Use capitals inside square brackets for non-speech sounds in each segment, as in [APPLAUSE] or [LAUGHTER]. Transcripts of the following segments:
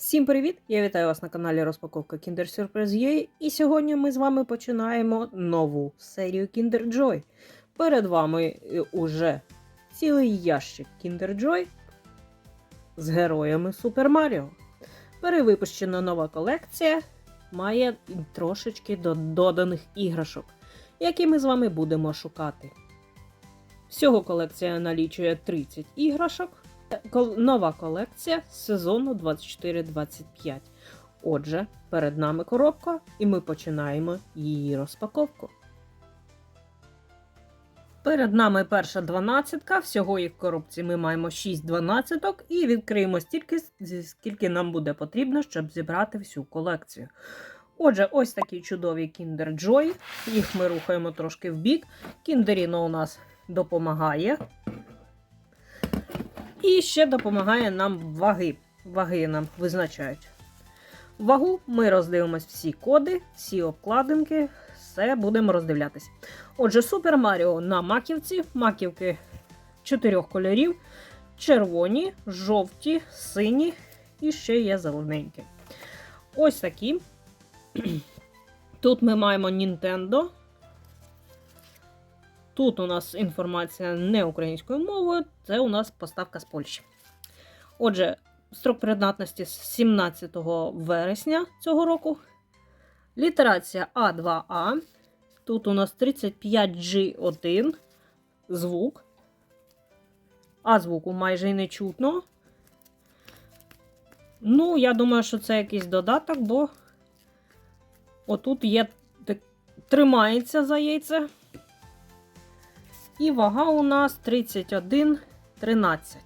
Всім привіт! Я вітаю вас на каналі Розпаковка Kinder Surprise UA. І сьогодні ми з вами починаємо нову серію Kinder Joy. Перед вами е, уже цілий ящик Kinder Joy з героями Super Mario. Перевипущена нова колекція має трошечки до- доданих іграшок, які ми з вами будемо шукати. Всього колекція налічує 30 іграшок. Нова колекція з сезону 24-25. Отже, перед нами коробка, і ми починаємо її розпаковку. Перед нами перша дванадцятка. Всього їх в коробці ми маємо 6 дванадцяток і відкриємо стільки, скільки нам буде потрібно, щоб зібрати всю колекцію. Отже, ось такі чудові Kinder Joy. Їх ми рухаємо трошки в бік. Кіндеріно у нас допомагає. І ще допомагає нам ваги. Ваги нам визначають. Вагу ми роздивимось всі коди, всі обкладинки, все будемо роздивлятись. Отже, Супер Маріо на маківці, маківки чотирьох кольорів: червоні, жовті, сині і ще є зелененькі. Ось такі. [CLEARS THROAT] Тут ми маємо Nintendo. Тут у нас інформація не українською мовою, це у нас поставка з Польщі. Отже, строк придатності з 17 вересня цього року. Літерація А2А. Тут у нас 35G1 звук. А звуку майже й не чутно. Ну, я думаю, що це якийсь додаток, бо отут є тримається за яйце. І вага у нас 31,13.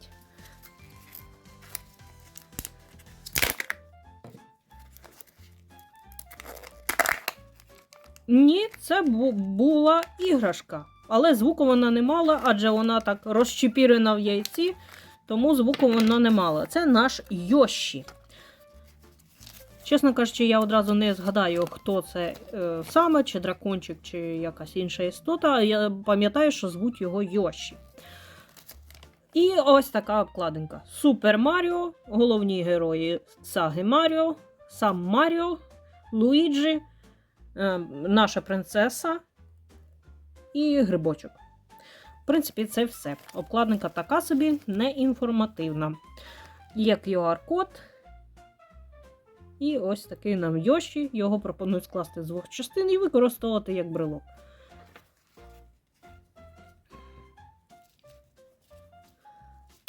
Ні, це бу- була іграшка. Але звуку вона не мала, адже вона так розчепірена в яйці, тому звуку вона не мала. Це наш Йоші. Чесно кажучи, я одразу не згадаю, хто це е, саме, чи дракончик, чи якась інша істота. Я пам'ятаю, що звуть його Йоші. І ось така обкладинка. Супер Маріо, головні герої Саги Маріо, сам Маріо, Луїджі, е, наша принцеса і грибочок. В принципі, це все. Обкладинка така собі неінформативна. Є QR-код. І ось такий нам Йоші. Його пропонують скласти з двох частин і використовувати як брелок.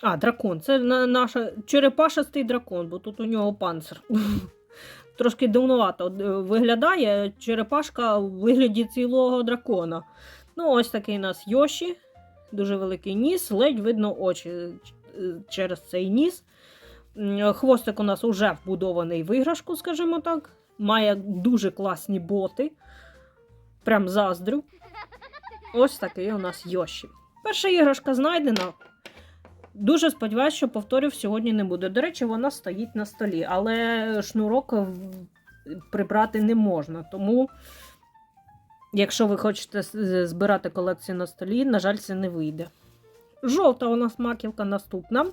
А, дракон. Це наша черепашастий дракон, бо тут у нього панцир. [LAUGHS] Трошки дивнувато е, виглядає черепашка у вигляді цілого дракона. Ну, ось такий у нас Йоші. Дуже великий ніс, ледь видно очі е, через цей ніс. Хвостик у нас уже вбудований в іграшку, скажімо так. Має дуже класні боти. Прям заздрю. Ось такий у нас Йоші. Перша іграшка знайдена. Дуже сподіваюся, що повторів сьогодні не буде. До речі, вона стоїть на столі, але шнурок прибрати не можна. Тому, якщо ви хочете збирати колекцію на столі, на жаль, це не вийде. Жовта у нас маківка наступна.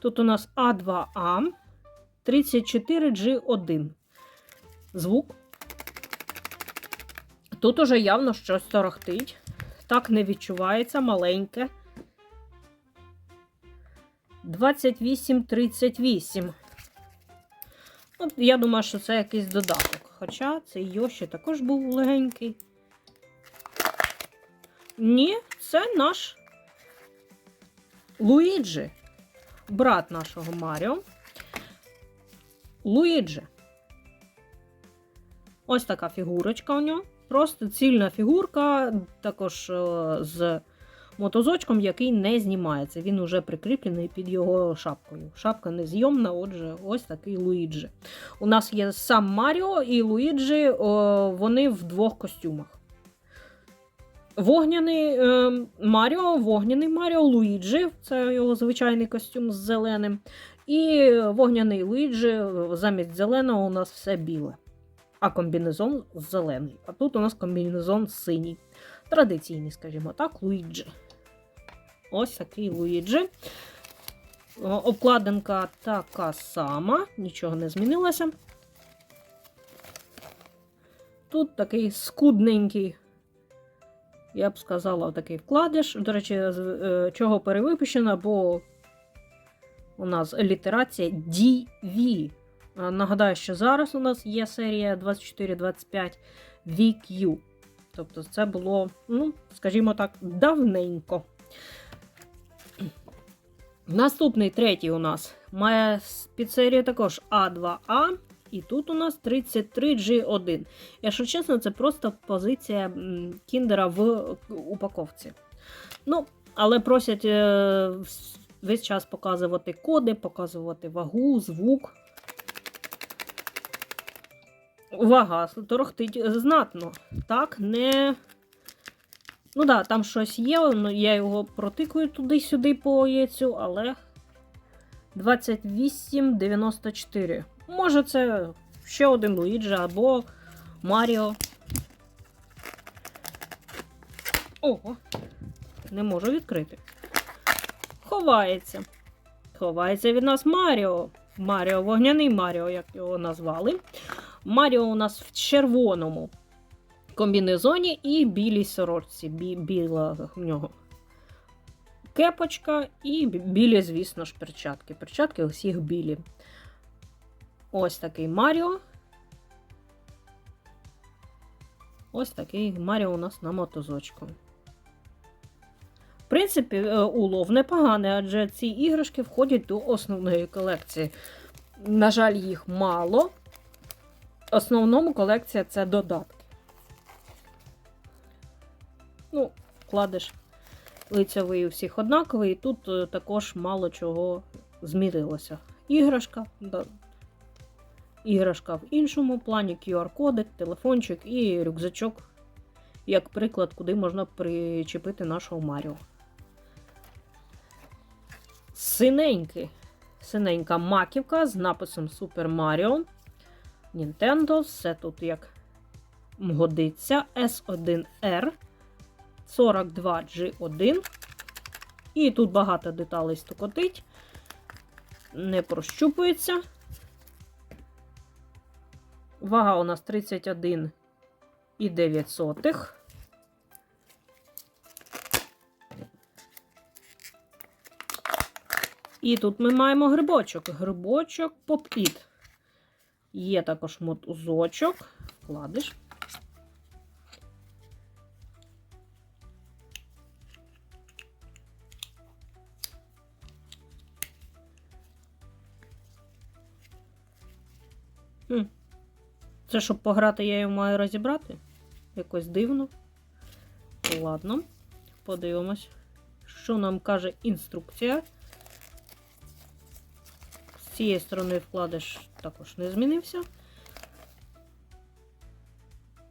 Тут у нас А2А 34G1. Звук. Тут уже явно щось торохтить. Так не відчувається, маленьке. 2838. От, я думаю, що це якийсь додаток. Хоча цей Йоші також був легенький. Ні, це наш Луїджі, брат нашого Маріо. Луїджі. Ось така фігурочка у нього. Просто цільна фігурка, також е, з мотозочком, який не знімається. Він уже прикріплений під його шапкою. Шапка незйомна, отже, ось такий Луїджі. У нас є сам Маріо і Луїджі, вони в двох костюмах. Вогняний е, Маріо, вогняний Маріо Луїджі, це його звичайний костюм з зеленим. І вогняний Луїджі, е, замість зеленого у нас все біле. А комбінезон зелений. А тут у нас комбінезон синій. Традиційний, скажімо так, Луїджі. Ось такий Луїджі. Обкладинка така сама, нічого не змінилося. Тут такий скудненький, я б сказала, такий вкладиш. До речі, е, чого перевипущено, бо у нас літерація DV. Нагадаю, що зараз у нас є серія 24-25 VQ. Тобто це було, ну, скажімо так, давненько. Наступний третій у нас має підсерію також А2А. І тут у нас 33G1. Якщо чесно, це просто позиція кіндера в упаковці. Ну, але просять е, весь час показувати коди, показувати вагу, звук. Вага торохтить знатно. Так, не. Ну да, там щось є, ну, я його протикую туди-сюди по яйцю, але 28,94. Може, це ще один Луїджі або Маріо. Ого, не можу відкрити. Ховається. Ховається від нас Маріо. Маріо, вогняний Маріо, як його назвали. Маріо у нас в червоному комбінезоні і білій сорочці. Бі, біла в нього кепочка і білі, звісно ж, перчатки. Перчатки усіх білі. Ось такий Маріо. Ось такий Маріо у нас на мотозочку. В принципі, е, улов непоганий, адже ці іграшки входять до основної колекції. На жаль, їх мало. В основному колекція це додатки. Ну, вкладиш лицевий у всіх однаковий, і тут е, також мало чого змінилося. Іграшка. Іграшка в іншому плані, QR-кодик, телефончик і рюкзачок, як приклад, куди можна причепити нашого Маріо. Синенький. Синенька маківка з написом Super Mario. Nintendo, все тут як годиться. S1R 42G1. І тут багато деталей стукотить. Не прощупується. Вага у нас 31,9. І тут ми маємо грибочок. Грибочок поп-іт. Є також мотузочок. Вкладиш. Хм. Це щоб пограти, я його маю розібрати? Якось дивно. Ладно, подивимось, що нам каже інструкція. З цієї сторони вкладиш також не змінився.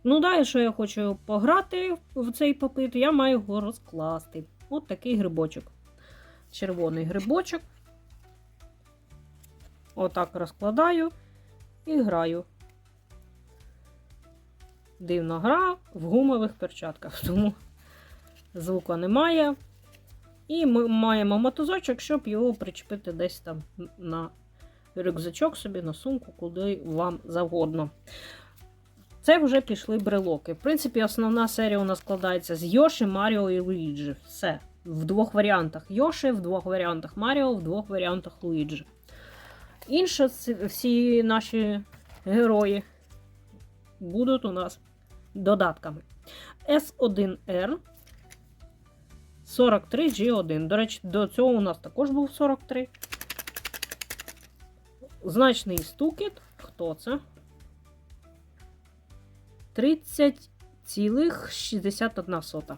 Ну, далі, що я хочу пограти в цей попит, я маю його розкласти. От такий грибочок. Червоний грибочок. Отак розкладаю і граю. Дивна гра в гумових перчатках, [LAUGHS] тому звука немає. І ми маємо мотузочок, щоб його причепити десь там на рюкзачок собі, на сумку, куди вам завгодно. Це вже пішли брелоки. В принципі, основна серія у нас складається з Йоші, Маріо і Луїджі. Все. В двох варіантах Йоші, в двох варіантах Маріо, в двох варіантах Луїджі. Інші всі наші герої будуть у нас додатками. S1R 43G1. До речі, до цього у нас також був 43. Значний стукіт. Хто це? 30,61.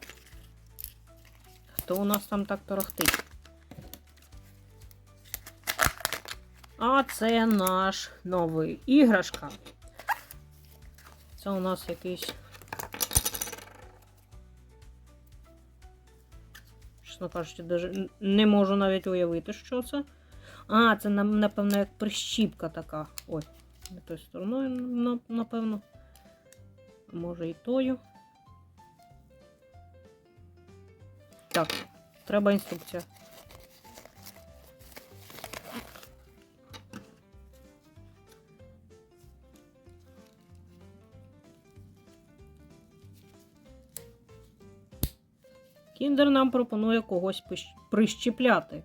Хто у нас там так торохтить? А це наш новий іграшка. Це у нас якийсь. Чесно кажучи, даже не можу навіть уявити, що це. А, це, напевно, як прищіпка така. Ой, не тою стороною, напевно. Може і тою. Так, треба інструкція. Кіндер нам пропонує когось прищіпляти.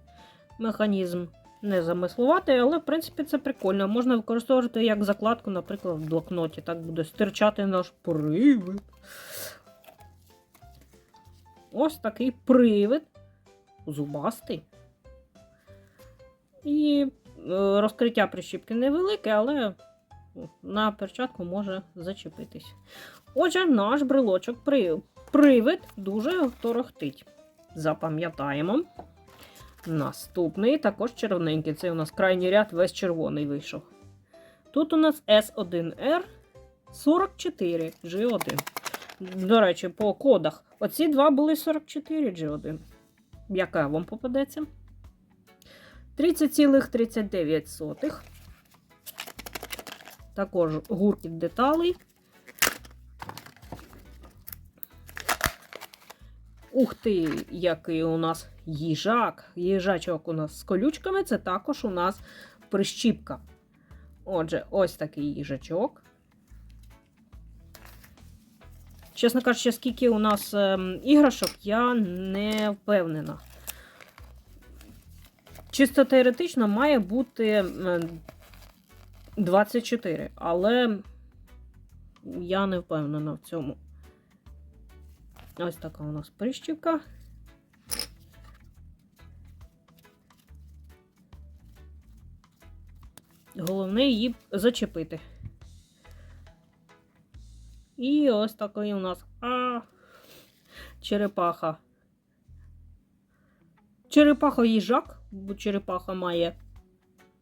Механізм не замислувати, але в принципі це прикольно. Можна використовувати як закладку, наприклад, в блокноті. Так буде стирчати наш привид. Ось такий привид. Зубастий. І е, розкриття прищіпки невелике, але на перчатку може зачепитись. Отже, наш брелочок при... привид дуже торохтить. Запам'ятаємо. Наступний також червоненький. Це у нас крайній ряд весь червоний вийшов. Тут у нас S1R 44 G1. До речі, по кодах. Оці два були 44 G1. Яка вам попадеться? 30,39. Також гуркіт деталей. Ух ти, який у нас їжак. Їжачок у нас з колючками, це також у нас прищіпка. Отже, ось такий їжачок. Чесно кажучи, скільки у нас ем, іграшок, я не впевнена. Чисто теоретично має бути ем, 24, але я не впевнена в цьому. Ось така у нас прищіпка. Головне її зачепити. І ось такий у нас а, черепаха. Черепаха їжак, бо черепаха має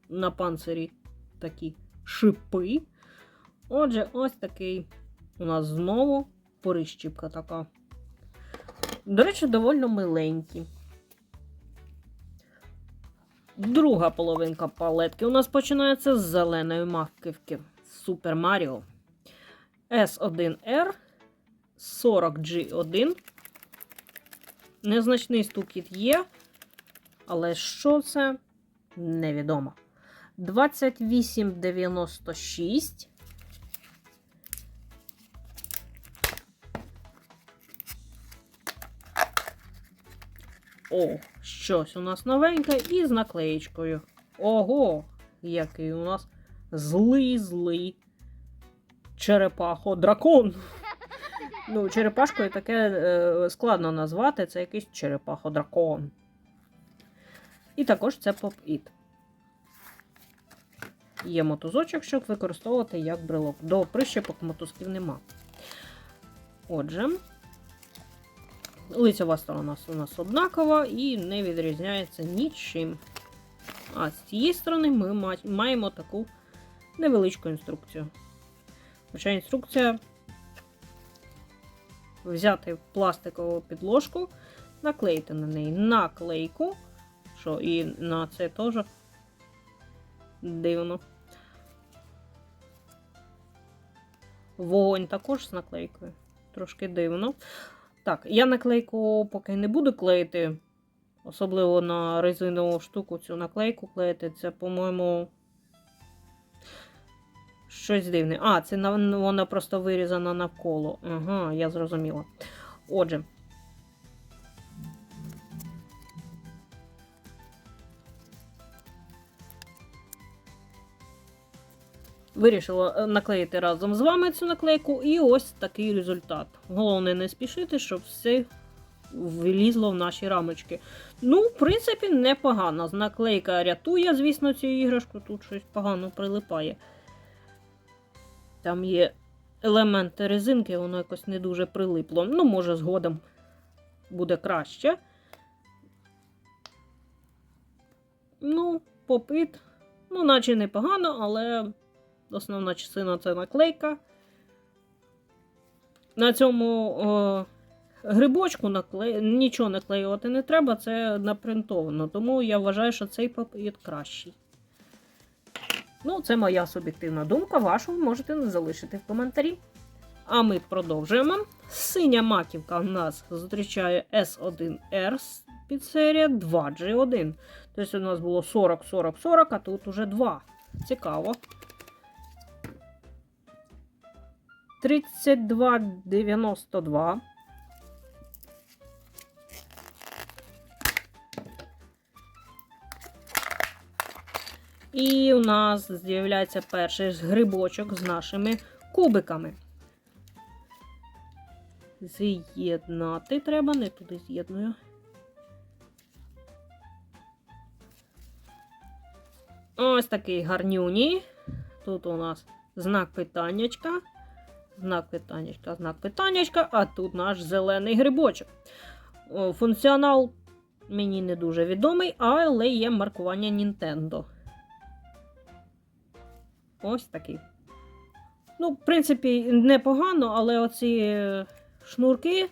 на панцирі такі шипи. Отже, ось такий у нас знову прищіпка така. До речі, доволі миленькі. Друга половинка палетки у нас починається з зеленої маківки Super Mario S1R 40G1. Незначний стукіт є, але що це невідомо. 2896. О, щось у нас новеньке і з наклеєчкою. Ого, який у нас злий злий черепахо дракон. Ну, черепашкою таке е, складно назвати, це якийсь черепахо дракон. І також це поп-іт. Є мотузочок, щоб використовувати як брелок. До прищепок мотузків нема. Отже, лицьова сторона у нас однакова і не відрізняється нічим. А з цієї сторони ми маємо таку невеличку інструкцію. Хоча інструкція взяти пластикову підложку, наклеїти на неї наклейку, що і на це теж дивно. Вогонь також з наклейкою. Трошки дивно. Так, я наклейку поки не буду клеїти. Особливо на резинову штуку цю наклейку клеїти. Це, по-моєму, щось дивне. А, це вона просто вирізана навколо. Ага, я зрозуміла. Отже. Вирішила е, наклеїти разом з вами цю наклейку, і ось такий результат. Головне не спішити, щоб все влізло в наші рамочки. Ну, в принципі, непогано. Наклейка рятує, звісно, цю іграшку. Тут щось погано прилипає. Там є елементи резинки, воно якось не дуже прилипло. Ну, може, згодом буде краще. Ну, попит. Ну, наче непогано, але основна частина це наклейка. На цьому о, грибочку накле... нічого наклеювати не треба, це напринтовано. Тому я вважаю, що цей папір кращий. Ну, це моя суб'єктивна думка. Вашу можете залишити в коментарі. А ми продовжуємо. Синя маківка в нас зустрічає S1R підсерія 2G1. Тобто у нас було 40, 40, 40, а тут уже 2. Цікаво. 32,92. І у нас з'являється перший грибочок з нашими кубиками. З'єднати треба, не туди з'єдную. Ось такий гарнюні. Тут у нас знак питаннячка. Знак питаннячка, знак питаннячка, а тут наш зелений грибочок. Функціонал мені не дуже відомий, але є маркування Nintendo. Ось такий. Ну, в принципі, непогано, але оці шнурки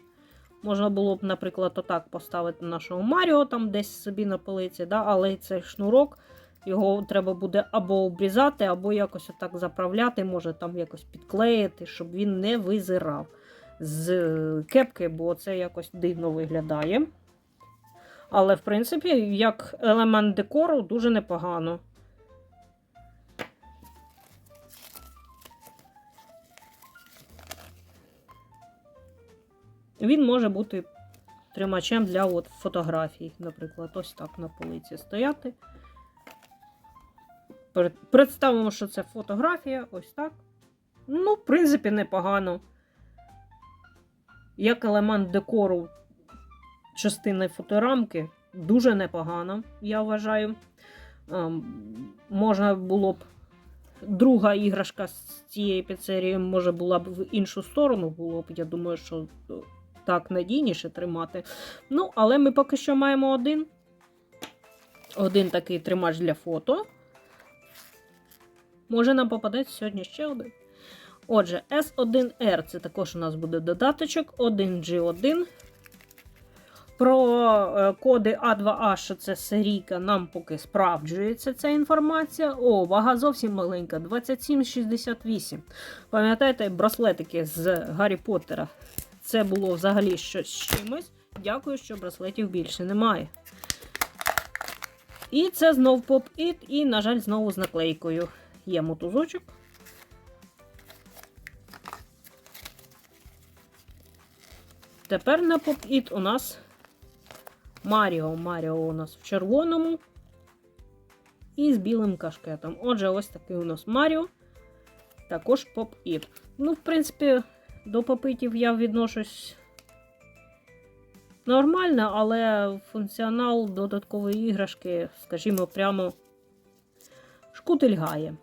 можна було б, наприклад, отак поставити нашого Маріо там десь собі на полиці, да? але цей шнурок. Його треба буде або обрізати, або якось отак заправляти, може там якось підклеїти, щоб він не визирав з е, кепки, бо це якось дивно виглядає. Але, в принципі, як елемент декору дуже непогано. Він може бути тримачем для от, фотографій, наприклад, ось так на полиці стояти. Представимо, що це фотографія, ось так. Ну, в принципі, непогано. Як елемент декору частини фоторамки, дуже непогано, я вважаю. Ем, можна було б. Друга іграшка з цієї піцерії, може, була б в іншу сторону, було б, я думаю, що е, так надійніше тримати. Ну, але ми поки що маємо один. Один такий тримач для фото. Може, нам попадеться сьогодні ще один. Отже, S1R це також у нас буде додаточок 1G1. Про е, коди А2А, що це серійка, нам поки справджується ця інформація. О, вага зовсім маленька 2768. Пам'ятаєте, браслетики з Гаррі Поттера? Це було взагалі щось з чимось. Дякую, що браслетів більше немає. І це знов поп-іт, і, на жаль, знову з наклейкою. Є мотузочок. Тепер на поп-іт у нас Маріо. Маріо у нас в червоному і з білим кашкетом. Отже, ось такий у нас Маріо. Також поп-іт. Ну, в принципі, до попитів я відношусь нормально, але функціонал додаткової іграшки, скажімо, прямо шкутильгає.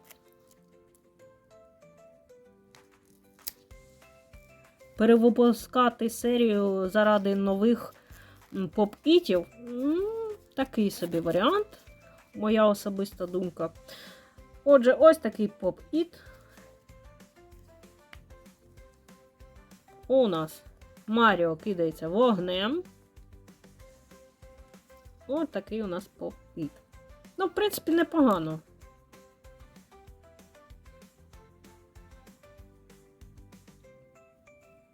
Перевипускати серію заради нових поп-ітів такий собі варіант, моя особиста думка. Отже, ось такий поп-іт. У нас Маріо кидається вогнем. Ось такий у нас поп-іт. Ну, в принципі, непогано.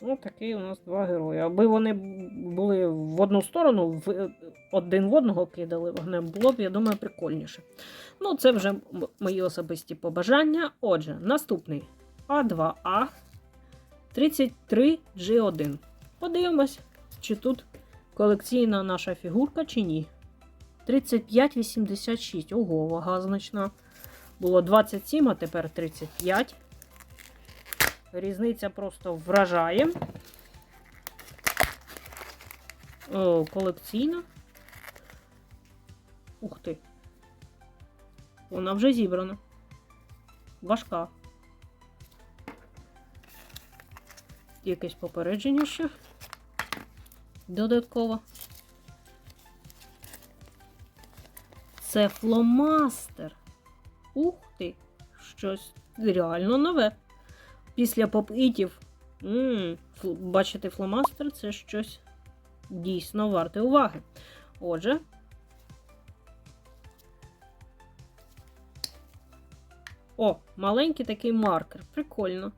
Ось такий у нас два герої. Аби вони були в одну сторону, в, один в одного кидали вогнем, було б, я думаю, прикольніше. Ну, це вже мої особисті побажання. Отже, наступний А2А 33G1. Подивимось, чи тут колекційна наша фігурка, чи ні. 35,86. Ого, вага значна. Було 27, а тепер 35. Різниця просто вражає. О, колекційна. Ух ти. Вона вже зібрана. Важка. Якесь попередження ще. Додатково. Це фломастер. Ух ти! Щось реально нове. Після поп-ітів. Бачити фломастер це щось дійсно варте уваги. Отже. О, маленький такий маркер. Прикольно.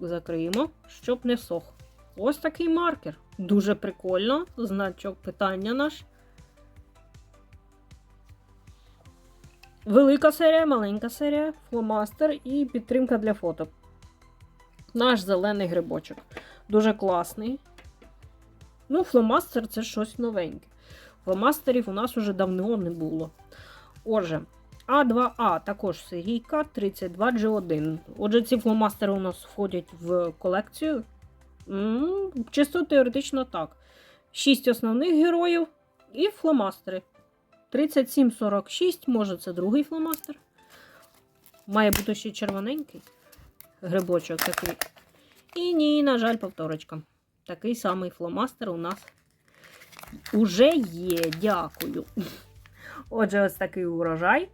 Закриємо, щоб не сох. Ось такий маркер. Дуже прикольно. Значок питання наш. Велика серія, маленька серія, фломастер і підтримка для фоток. Наш зелений грибочок. Дуже класний. Ну, фломастер це щось новеньке. Фломастерів у нас уже давно не було. Отже, А2А також серійка 32G1. Отже, ці фломастери у нас входять в колекцію. М, Чисто теоретично так. Шість основних героїв і фломастери. 3746, може, це другий фломастер. Має бути ще червоненький грибочок такий. І ні, на жаль, повторочка. Такий самий фломастер у нас уже є. Дякую. Отже, ось такий урожай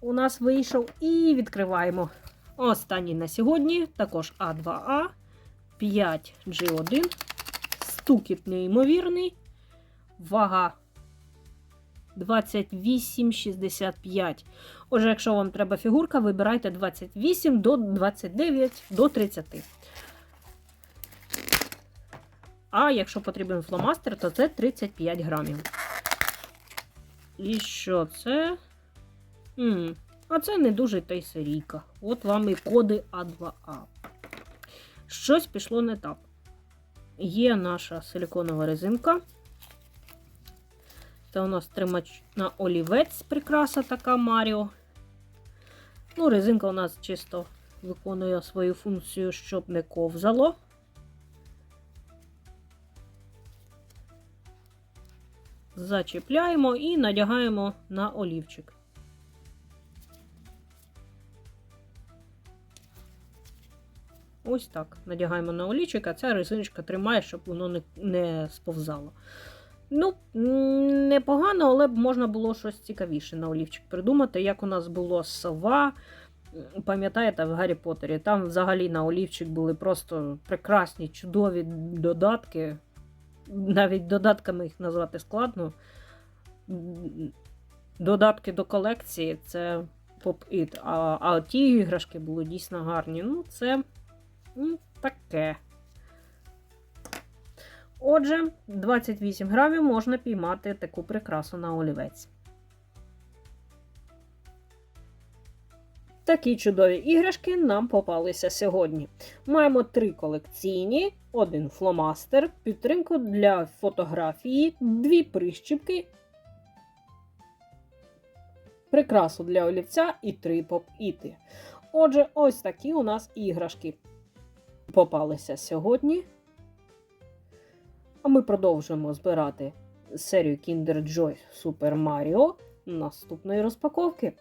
у нас вийшов. І відкриваємо останній на сьогодні. Також А2А, 5G1. Стукіт неймовірний. Вага 28,65. Отже, якщо вам треба фігурка, вибирайте 28 до 29 до 30. А якщо потрібен фломастер, то це 35 грамів. І що це? м а це не дуже та й серійка. От вам і коди А2А. Щось пішло не так. Є наша силиконова резинка. Це у нас тримач на олівець, прикраса така Маріо. Ну, резинка у нас чисто виконує свою функцію, щоб не ковзало. Зачіпляємо і надягаємо на олівчик. Ось так. Надягаємо на олівчик, а ця резиночка тримає, щоб воно не, не сповзало. Ну, непогано, але б можна було щось цікавіше на олівчик придумати, як у нас було сова. Пам'ятаєте, в Гаррі Поттері? Там взагалі на олівчик були просто прекрасні, чудові додатки. Навіть додатками їх назвати складно. Додатки до колекції це поп-іт. А, а ті іграшки були дійсно гарні. Ну, це м, таке. Отже, 28 грамів можна піймати таку прикрасу на олівець. Такі чудові іграшки нам попалися сьогодні. Маємо три колекційні, один фломастер, підтримку для фотографії, дві прищіпки, прикрасу для олівця і три поп-іти. Отже, ось такі у нас іграшки попалися сьогодні. А ми продовжуємо збирати серію Kinder Joy Super Mario наступної розпаковки.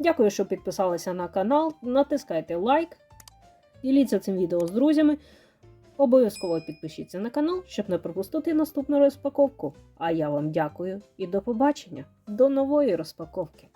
Дякую, що підписалися на канал. Натискайте лайк, діліться цим відео з друзями. Обов'язково підпишіться на канал, щоб не пропустити наступну розпаковку. А я вам дякую і до побачення! До нової розпаковки!